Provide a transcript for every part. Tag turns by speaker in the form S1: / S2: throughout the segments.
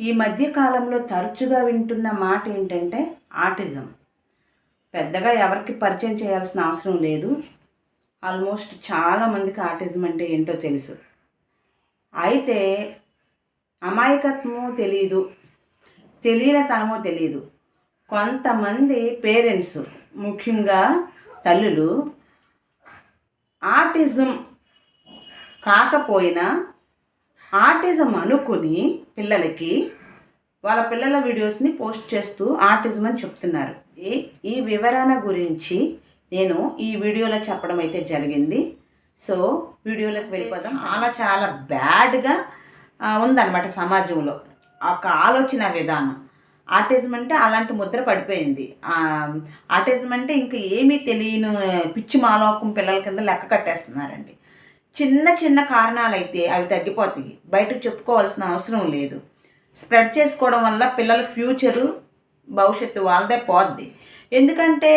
S1: ఈ మధ్య కాలంలో తరచుగా వింటున్న మాట ఏంటంటే ఆటిజం. పెద్దగా ఎవరికి పరిచయం చేయాల్సిన అవసరం లేదు. ఆల్మోస్ట్ చాలామందికి ఆటిజం అంటే ఏంటో తెలుసు. అయితే అమాయకత్వమో తెలియదు తెలియనితనమో తెలియదు కొంతమంది పేరెంట్స్ ముఖ్యంగా తల్లులు ఆటిజం కాకపోయినా ఆర్టిజం అనుకుని పిల్లలకి వాళ్ళ పిల్లల వీడియోస్ని పోస్ట్ చేస్తూ ఆర్టిజం అని చెప్తున్నారు. ఈ ఈ వివరణ గురించి నేను ఈ వీడియోలో చెప్పడం అయితే జరిగింది. సో వీడియోలోకి వెళ్ళిపోదాం. చాలా చాలా బ్యాడ్గా ఉందన్నమాట సమాజంలో. ఒక ఆలోచన విధానం. ఆర్టిజం అంటే అలాంటి ముద్ర పడిపోయింది. ఆర్టిజం అంటే ఇంకా ఏమీ తెలియని పిచ్చి మాలోకం పిల్లల కింద లెక్క కట్టేస్తున్నారండి. చిన్న చిన్న కారణాలు అయితే అవి తగ్గిపోతాయి. బయటకు చెప్పుకోవాల్సిన అవసరం లేదు. స్ప్రెడ్ చేసుకోవడం వల్ల పిల్లల ఫ్యూచరు భవిష్యత్తు వాళ్ళదే పోద్ది. ఎందుకంటే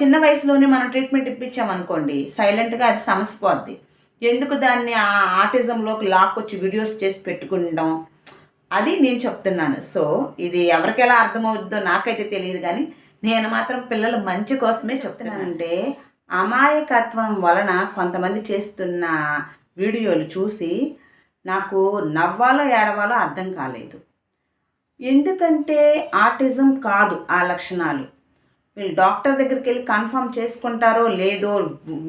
S1: చిన్న వయసులోనే మనం ట్రీట్మెంట్ ఇప్పించామనుకోండి సైలెంట్గా అది సమస్య పోద్ది. ఎందుకు దాన్ని ఆ ఆర్టిజంలోకి లాక్కొచ్చి వీడియోస్ చేసి పెట్టుకుంటాం? అది నేను చెప్తున్నాను. సో ఇది ఎవరికి ఎలా అర్థమవుద్దో నాకైతే తెలియదు కానీ నేను మాత్రం పిల్లల మంచి కోసమే చెప్తున్నానంటే అమాయకత్వం వలన కొంతమంది చేస్తున్న వీడియోలు చూసి నాకు నవ్వాలో ఏడవాలో అర్థం కాలేదు. ఎందుకంటే ఆటిజం కాదు ఆ లక్షణాలు. వీళ్ళు డాక్టర్ దగ్గరికి వెళ్ళి కన్ఫర్మ్ చేసుకుంటారో లేదో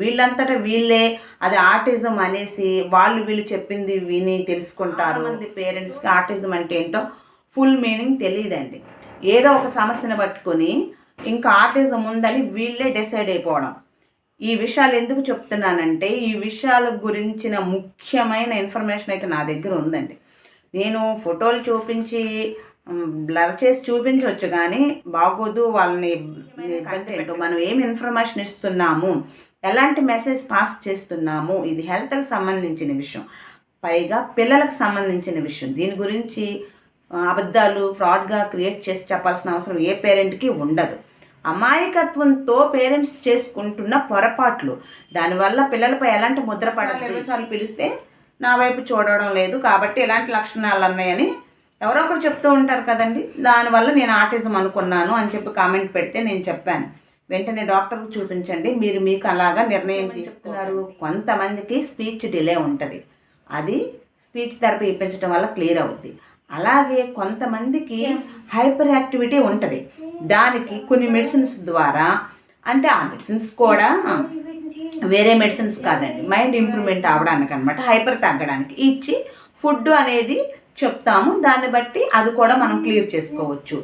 S1: వీళ్ళంతటా వీళ్ళే అది ఆటిజం అనేసి వాళ్ళు వీళ్ళు చెప్పింది విని తెలుసుకుంటారు. మంది పేరెంట్స్కి ఆటిజం అంటే ఏంటో ఫుల్ మీనింగ్ తెలియదండి. ఏదో ఒక సమస్యను పట్టుకొని ఇంకా ఆటిజం ఉందని వీళ్ళే డిసైడ్ అయిపోవడం. ఈ విషయాలు ఎందుకు చెప్తున్నానంటే ఈ విషయాల గురించిన ముఖ్యమైన ఇన్ఫర్మేషన్ అయితే నా దగ్గర ఉందండి. నేను ఫోటోలు చూపించి బ్లర్ చేసి చూపించవచ్చు కానీ బాగోదు వాళ్ళని ఇబ్బంది పెట్టు మనం ఏం ఇన్ఫర్మేషన్ ఇస్తున్నాము? ఎలాంటి మెసేజ్ పాస్ చేస్తున్నాము? ఇది హెల్త్కి సంబంధించిన విషయం. పైగా పిల్లలకు సంబంధించిన విషయం. దీని గురించి అబద్ధాలు ఫ్రాడ్గా క్రియేట్ చేసి చెప్పాల్సిన అవసరం ఏ పేరెంట్కి ఉండదు. అమాయకత్వంతో పేరెంట్స్ చేసుకుంటున్న పొరపాట్లు. దానివల్ల పిల్లలపై ఎలాంటి ముద్ర పడాలి పిలిస్తే నా వైపు చూడడం లేదు కాబట్టి ఎలాంటి లక్షణాలు ఉన్నాయని ఎవరో ఒకరు చెప్తూ ఉంటారు కదండి. దానివల్ల నేను ఆటిజం అనుకున్నాను అని చెప్పి కామెంట్ పెడితే నేను చెప్పాను. వెంటనే డాక్టర్కి చూపించండి. మీరు మీకు అలాగా నిర్ణయం తీసుకున్నారు. కొంతమందికి స్పీచ్ డిలే ఉంటుంది. అది స్పీచ్ థెరపీ ఇప్పించడం వల్ల క్లియర్ అవుద్ది. అలాగే కొంతమందికి హైపర్ యాక్టివిటీ ఉంటుంది. దానికి కొన్ని మెడిసిన్స్ ద్వారా అంటే ఆ మెడిసిన్స్ కూడా వేరే మెడిసిన్స్ కాదండి మైండ్ ఇంప్రూవ్మెంట్ అవ్వడానికి అనమాట హైపర్ తగ్గడానికి ఇచ్చి ఫుడ్ అనేది చెప్తాము. దాన్ని బట్టి అది కూడా మనం క్లియర్ చేసుకోవచ్చు.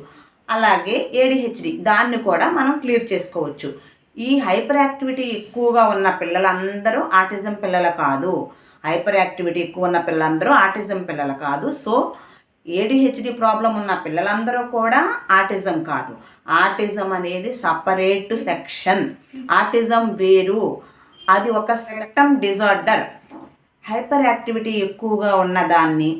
S1: అలాగే ఏడిహెచ్డి దాన్ని కూడా మనం క్లియర్ చేసుకోవచ్చు. ఈ హైపర్ యాక్టివిటీ ఎక్కువగా ఉన్న పిల్లలందరూ ఆటిజం పిల్లలు కాదు. హైపర్ యాక్టివిటీ ఎక్కువ ఉన్న పిల్లలందరూ ఆటిజం పిల్లలు కాదు. సో ఏడిహెచ్డి ప్రాబ్లం ఉన్న పిల్లలందరూ కూడా ఆటిజం కాదు. ఆటిజం అనేది సపరేట్ సెక్షన్ ఆటిజం వేరు. అది ఒక సెక్టమ్ డిజార్డర్ హైపర్ యాక్టివిటీ ఎక్కువగా ఉన్న దాన్ని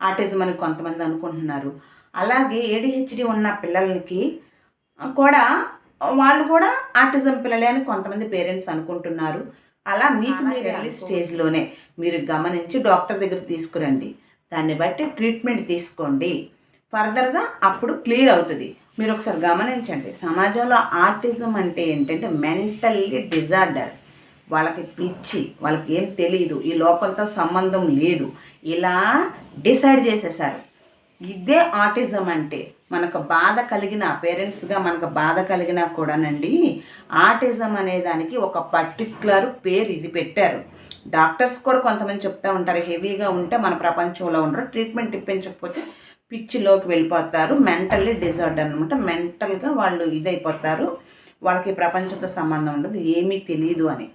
S1: ఆటిజం అని కొంతమంది అనుకుంటున్నారు. అలాగే ఏడిహెచ్డి ఉన్న పిల్లలకి కూడా వాళ్ళు కూడా ఆటిజం పిల్లలే అని కొంతమంది పేరెంట్స్ అనుకుంటున్నారు. అలా మీకు మీరు ఎర్లీ స్టేజ్లోనే మీరు గమనించి డాక్టర్ దగ్గర తీసుకురండి. దాన్ని బట్టి ట్రీట్మెంట్ తీసుకోండి. ఫర్దర్గా అప్పుడు క్లియర్ అవుతుంది. మీరు ఒకసారి గమనించండి. సమాజంలో ఆర్టిజం అంటే ఏంటంటే మెంటల్లీ డిజార్డర్. వాళ్ళకి పిచ్చి వాళ్ళకి ఏం తెలియదు ఈ లోకంతో సంబంధం లేదు. ఇలా డిసైడ్ చేసేసారు. ఇదే ఆటిజం అంటే మనకు బాధ కలిగిన పేరెంట్స్గా మనకు బాధ కలిగినా కూడానండి ఆటిజం అనే దానికి ఒక పర్టిక్యులర్ పేరు ఇది పెట్టారు. డాక్టర్స్ కూడా కొంతమంది చెప్తా ఉంటారు హెవీగా ఉంటే మన ప్రపంచంలో ఉండరు. ట్రీట్మెంట్ ఇప్పించకపోతే పిచ్చిలోకి వెళ్ళిపోతారు. మెంటల్లీ డిజార్డర్ అనమాట మెంటల్గా వాళ్ళు ఇదైపోతారు. వాళ్ళకి ప్రపంచంతో సంబంధం ఉండదు ఏమీ తెలియదు అని.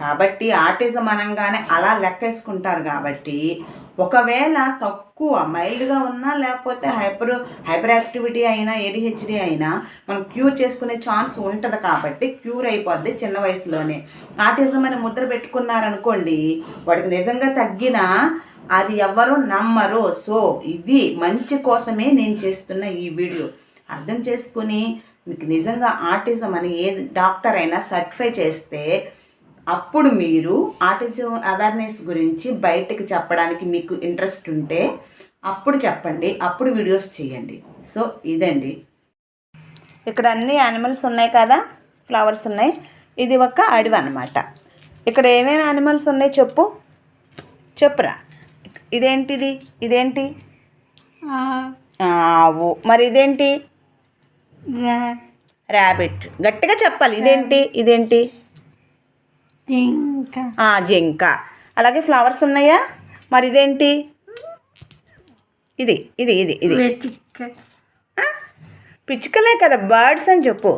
S1: కాబట్టి ఆటిజం అనగానే అలా లెక్కేసుకుంటారు కాబట్టి ఒకవేళ తక్కువ మైల్డ్గా ఉన్నా లేకపోతే హైపర్ హైపర్ యాక్టివిటీ అయినా ఏడిహెచ్డి అయినా మనం క్యూర్ చేసుకునే ఛాన్స్ ఉంటుంది కాబట్టి క్యూర్ అయిపోద్ది చిన్న వయసులోనే. ఆటిజం అని ముద్ర పెట్టుకున్నారనుకోండి వాడికి నిజంగా తగ్గినా అది ఎవరు నమ్మరు. సో ఇది మంచి కోసమే నేను చేస్తున్న ఈ వీడియో. అర్థం చేసుకుని మీకు నిజంగా ఆటిజం అని ఏ డాక్టర్ అయినా సర్టిఫై చేస్తే అప్పుడు మీరు ఆటిజం అవేర్నెస్ గురించి బయటకు చెప్పడానికి మీకు ఇంట్రెస్ట్ ఉంటే అప్పుడు చెప్పండి అప్పుడు వీడియోస్ చేయండి. సో ఇదండి. ఇక్కడ అన్ని యానిమల్స్ ఉన్నాయి కదా ఫ్లవర్స్ ఉన్నాయి. ఇది ఒక అడవి అనమాట ఇక్కడ ఏమేమి యానిమల్స్ ఉన్నాయి చెప్పు? చెప్పురా. ఇదేంటిది? ఇదేంటి? ఆవు. మరి ఇదేంటి? ర్యాబిట్ గట్టిగా చెప్పాలి. ఇదేంటి? ఇదేంటి? జింక. అలాగే ఫ్లవర్స్ ఉన్నాయా? మరి ఇదేంటి? ఇది ఇది ఇది ఇది. పిచ్చుకలే కదా బర్డ్స్ అని చెప్పు.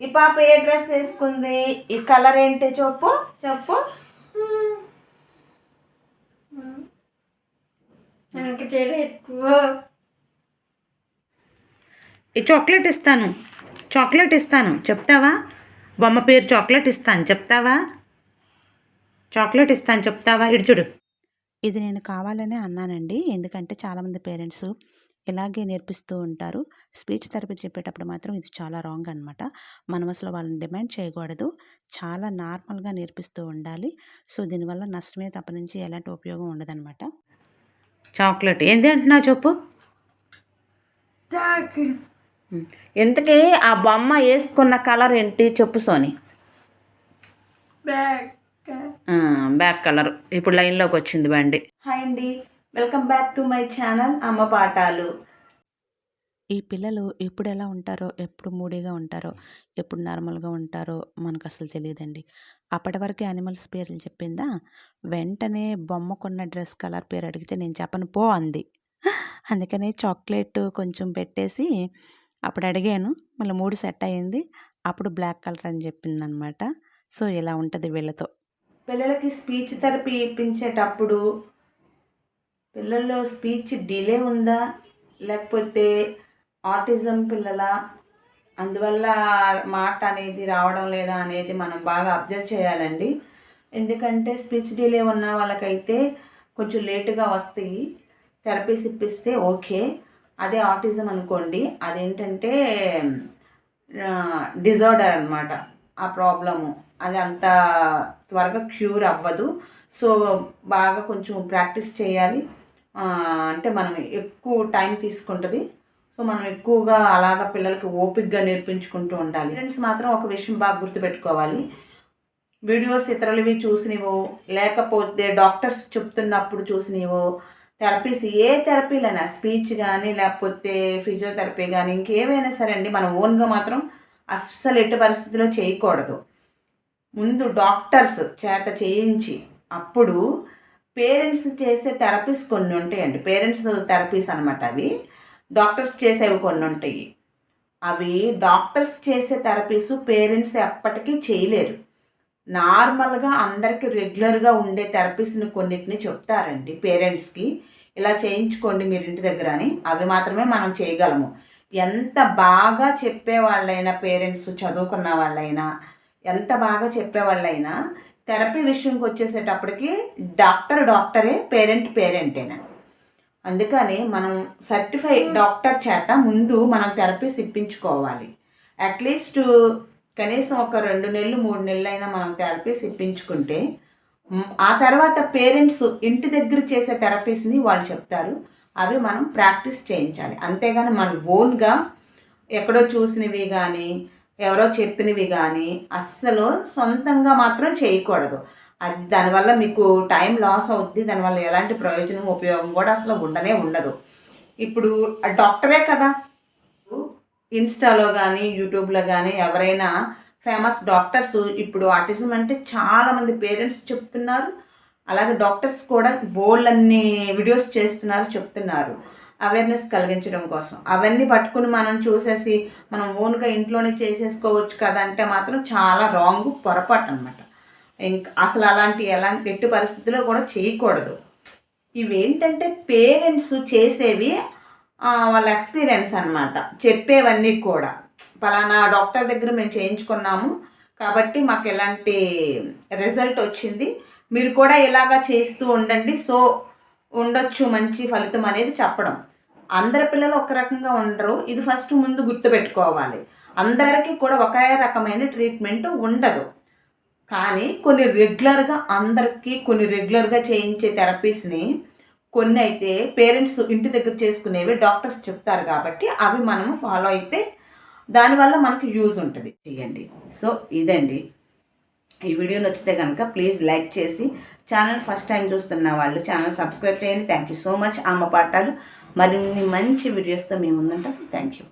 S1: ఈ పాప ఏ డ్రెస్ వేసుకుంది? ఈ కలర్ ఏంటి చెప్పు చెప్పు. ఈ చాక్లెట్ ఇస్తాను చాక్లెట్ ఇస్తాను. చెప్తావా? బొమ్మ పేరు చాక్లెట్ ఇస్తాను చెప్తావా? చాక్లెట్ ఇస్తాను చెప్తావా? ఇటు చూడు.
S2: ఇది నేను కావాలనే అన్నానండి. ఎందుకంటే చాలామంది పేరెంట్స్ ఇలాగే నేర్పిస్తూ ఉంటారు. స్పీచ్ థెరపీ చెప్పేటప్పుడు మాత్రం ఇది చాలా రాంగ్ అనమాట మనం అసలు వాళ్ళని డిమాండ్ చేయకూడదు. చాలా నార్మల్గా నేర్పిస్తూ ఉండాలి. సో దీనివల్ల నష్టమే తప్ప నుంచి ఎలాంటి ఉపయోగం ఉండదన్నమాట.
S1: చాక్లెట్. ఏం తింటున్నావు చెప్పు. ఇంతకీ ఆ బొమ్మ వేసుకున్న కలర్ ఏంటి చెప్పు సోని.
S3: Bag
S1: back colour. ఇప్పుడు లైన్లోకి వచ్చింది బండి. హాయ్ అండి. Welcome back to my channel Amma Patalu.
S2: ఈ పిల్లలు ఎప్పుడు ఎలా ఉంటారో ఎప్పుడు మూడీగా ఉంటారో ఎప్పుడు నార్మల్గా ఉంటారో మనకు అసలు తెలియదండి. అప్పటి వరకు యానిమల్స్ పేర్లు చెప్పిందా? వెంటనే బొమ్మకున్న డ్రెస్ కలర్ పేరు అడిగితే నేను చెప్పను పో అంది. అందుకనే చాక్లెట్ కొంచెం పెట్టేసి అప్పుడు అడిగాను. మళ్ళీ మూడు సెట్ అయ్యింది అప్పుడు బ్లాక్ కలర్ అని చెప్పిందనమాట. సో ఇలా ఉంటుంది వీళ్ళతో.
S1: పిల్లలకి స్పీచ్ థెరపీ ఇప్పించేటప్పుడు పిల్లల్లో స్పీచ్ డిలే ఉందా? లేకపోతే ఆటిజం పిల్లల? అందువల్ల మాట అనేది రావడం లేదా అనేది మనం బాగా అబ్జర్వ్ చేయాలండి. ఎందుకంటే స్పీచ్ డిలే ఉన్న వాళ్ళకైతే కొంచెం లేటుగా వస్తాయి. థెరపీస్ ఇప్పిస్తే ఓకే. అదే ఆటిజం అనుకోండి అదేంటంటే డిజార్డర్ అనమాట ఆ ప్రాబ్లము అది అంత త్వరగా క్యూర్ అవ్వదు. సో బాగా కొంచెం ప్రాక్టీస్ చేయాలి. అంటే మనం ఎక్కువ టైం తీసుకుంటుంది. సో మనం ఎక్కువగా అలాగ పిల్లలకి ఓపిక్గా నేర్పించుకుంటూ ఉండాలి. ఫ్రెండ్స్ మాత్రం ఒక విషయం బాగా గుర్తుపెట్టుకోవాలి. వీడియోస్ ఇతరులవి చూసినవో లేకపోతే డాక్టర్స్ చెప్తున్నప్పుడు చూసినవో థెరపీస్ ఏ థెరపీలైనా స్పీచ్ కానీ లేకపోతే ఫిజియోథెరపీ కానీ ఇంకేమైనా సరే అండి మనం ఓన్గా మాత్రం అస్సలు ఎట్టి పరిస్థితిలో చేయకూడదు. ముందు డాక్టర్స్ చేత చేయించి అప్పుడు పేరెంట్స్ చేసే థెరపీస్ కొన్ని ఉంటాయండి. పేరెంట్స్ థెరపీస్ అనమాట అవి. డాక్టర్స్ చేసేవి కొన్ని ఉంటాయి. అవి డాక్టర్స్ చేసే థెరపీస్ పేరెంట్స్ ఎప్పటికీ చేయలేరు. నార్మల్గా అందరికీ రెగ్యులర్గా ఉండే థెరపీస్ని కొన్నిటిని చెప్తారండి పేరెంట్స్కి. ఇలా చేయించుకోండి మీరు ఇంటి దగ్గర అని. అవి మాత్రమే మనం చేయగలము. ఎంత బాగా చెప్పే వాళ్ళైనా పేరెంట్స్ చదువుకున్న వాళ్ళైనా ఎంత బాగా చెప్పేవాళ్ళైనా థెరపీ విషయంకి వచ్చేసేటప్పటికి డాక్టర్ డాక్టరే పేరెంట్ పేరెంటేనా? అందుకని మనం సర్టిఫై డాక్టర్ చేత ముందు మనం థెరపీస్ ఇప్పించుకోవాలి. అట్లీస్ట్ కనీసం ఒక రెండు నెలలు మూడు నెలలు అయినా మనం థెరపీస్ ఇప్పించుకుంటే ఆ తర్వాత పేరెంట్స్ ఇంటి దగ్గర చేసే థెరపీస్ని వాళ్ళు చెప్తారు. అవి మనం ప్రాక్టీస్ చేయించాలి. అంతేగాని మన ఓన్గా ఎక్కడో చూసినవి కానీ ఎవరో చెప్పినవి కానీ అస్సలు సొంతంగా మాత్రం చేయకూడదు. అది దానివల్ల మీకు టైం లాస్ అవుద్ది దానివల్ల ఎలాంటి ప్రయోజనం ఉపయోగం కూడా అసలు ఉండనే ఉండదు. ఇప్పుడు డాక్టరే కదా ఇన్స్టాలో కానీ యూట్యూబ్లో కానీ ఎవరైనా ఫేమస్ డాక్టర్స్ ఇప్పుడు ఆటిజం అంటే చాలామంది పేరెంట్స్ చెప్తున్నారు. అలాగే డాక్టర్స్ కూడా బోల్డ్ అన్ని వీడియోస్ చేస్తున్నారు చెప్తున్నారు. అవేర్నెస్ కలిగించడం కోసం. అవన్నీ పట్టుకుని మనం చూసేసి మనం ఓన్గా ఇంట్లోనే చేసేసుకోవచ్చు కదా అంటే మాత్రం చాలా రాంగ్ పొరపాటు అనమాట ఇంకా అసలు అలాంటి ఎలాంటి ఎట్టి పరిస్థితుల్లో కూడా చేయకూడదు. ఇవేంటంటే పేరెంట్స్ చేసేవి వాళ్ళ ఎక్స్పీరియన్స్ అన్నమాట. చెప్పేవన్నీ కూడా. పలానా డాక్టర్ దగ్గర మేము చేయించుకున్నాము. కాబట్టి మాకు ఎలాంటి రిజల్ట్ వచ్చింది. మీరు కూడా ఇలాగా చేస్తూ ఉండండి. సో ఉండొచ్చు మంచి ఫలితం అనేది చెప్పడం. అందరి పిల్లలు ఒక రకంగా ఉండరు. ఇది ఫస్ట్ ముందు గుర్తుపెట్టుకోవాలి. అందరికీ కూడా ఒకే రకమైన ట్రీట్మెంట్ ఉండదు. కానీ కొన్ని రెగ్యులర్గా అందరికీ కొన్ని రెగ్యులర్గా చేయించే థెరపీస్ని కొన్ని అయితే పేరెంట్స్ ఇంటి దగ్గర చేసుకునేవి డాక్టర్స్ చెప్తారు కాబట్టి అవి మనము ఫాలో అయితే దానివల్ల మనకు యూజ్ ఉంటుంది. చేయండి. సో ఇదండి. ఈ వీడియో నచ్చితే కనుక ప్లీజ్ లైక్ చేసి ఛానల్ ఫస్ట్ టైం చూస్తున్న వాళ్ళు ఛానల్ సబ్స్క్రైబ్ చేయండి. Thank you so much. Amma Patalu మరిన్ని మంచి వీడియోస్తో మేము ఉందంటాం థ్యాంక్ యూ